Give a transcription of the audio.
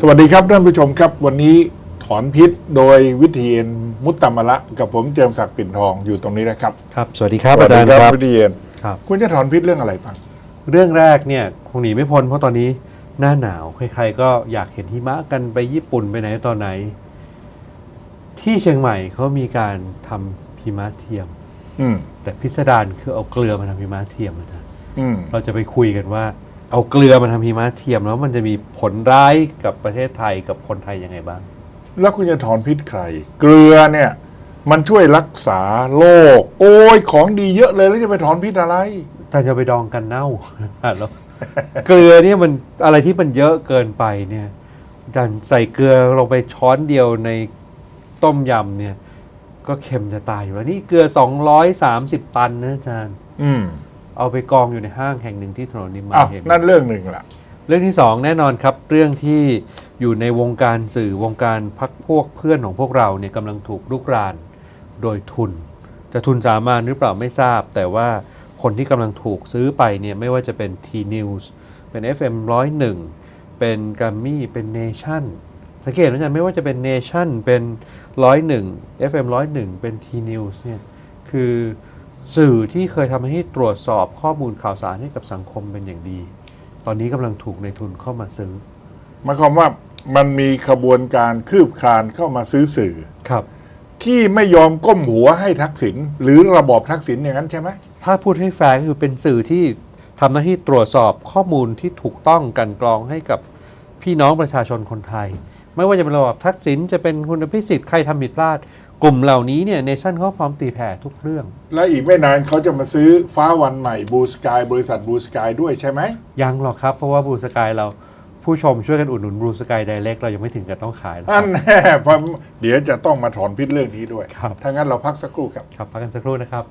สวัสดีครับท่านผู้ชมครับ วันนี้ถอนพิษโดยวิเทียนมุตตมะละกับผมเจิมศักดิ์ปิ่นทองอยู่ตรงนี้นะครับครับ สวัสดีครับอาจารย์ครับวิเทียนครับ คุณจะถอนพิษเรื่องอะไรบ้างเรื่องแรกเนี่ยคงหนีไม่พ้นเพราะตอนนี้หน้าหนาวใครๆก็อยากเห็นหิมะกันไปญี่ปุ่นไปไหนตอนไหน ที่เชียงใหม่เขามีการทำหิมะเทียม อืมแต่พิสดารคือเอาเกลือมาทำหิมะเทียมอาจารย์อืมเราจะไปคุยกันว่า เอาเกลือมาทำหิมะเทียมแล้วมันจะมีผลร้ายกับประเทศไทยกับคนไทยยังไงบ้าง แล้วคุณจะถอนพิษใคร เกลือเนี่ย มันช่วยรักษาโรคโอ้ยของดีเยอะเลยแล้วจะไปถอนพิษอะไร แต่จะไปดองกันเน่า อะแล้วเกลือเนี่ยมันอะไรที่มันเยอะเกินไปเนี่ยอาจารย์ใส่เกลือลงไปช้อนเดียวในต้มยำเนี่ย ก็เค็มจะตายอยู่แล้วนี่เกลือ 230 ตันนะอาจารย์ อืม เอาไปกองอยู่ในห้างแห่งหนึ่งที่ถนนนิมมานอ้าวเห็นนั่นเรื่องหนึ่งละเรื่องที่สองแน่นอนครับ เรื่องที่อยู่ในวงการสื่อวงการพักพวกเพื่อนของพวกเราเนี่ยกำลังถูกลุกรานโดยทุน จะทุนสามานหรือเปล่าไม่ทราบ แต่ว่าคนที่กำลังถูกซื้อไปเนี่ยไม่ว่าจะเป็น T News เป็น FM 101 เป็น g ัมมี่เป็น Nation สังเกตนะจ๊ะไม่ว่าจะเป็น Nation เป็น 101 FM 101 เป็น T News เนี่ยคือ สื่อที่เคยทำให้ตรวจสอบข้อมูลข่าวสารให้กับสังคมเป็นอย่างดี ตอนนี้กำลังถูกในทุนเข้ามาซื้อหมายความว่ามันมีขบวนการคืบคลานเข้ามาซื้อสื่อครับ ที่ไม่ยอมก้มหัวให้ทักษิณหรือระบอบทักษิณอย่างนั้นใช่ไหมถ้าพูดให้แฟร์ก็คือเป็นสื่อที่ทำหน้าที่ตรวจสอบข้อมูลที่ถูกต้องกลันกรองให้กับพี่น้องประชาชนคนไทย ไม่ว่าจะเป็นระบอบทักษิณจะเป็นคุณพิสิทธิ์ใครทำผิดพลาด กลุ่มเหล่านี้เนี่ยเนชั่นเขาพร้อมตีแผ่ทุกเรื่อง และอีกไม่นานเขาจะมาซื้อฟ้าวันใหม่บูสกายบริษัทบูสกายด้วยใช่ไหมยังหรอกครับ เพราะว่าบลูสกายเราผู้ชมช่วยกันอุดหนุนบลูสกายไดเ c กเรายังไม่ถึงกับต้องขายหรอกคอัรับนแน่เพราะเดี๋ยวจะต้องมาถอนพิษเรื่องนี้ด้วยครับถ้างั้นเราพักสักครู่ครับ ครับ พักกันสักครู่นะครับ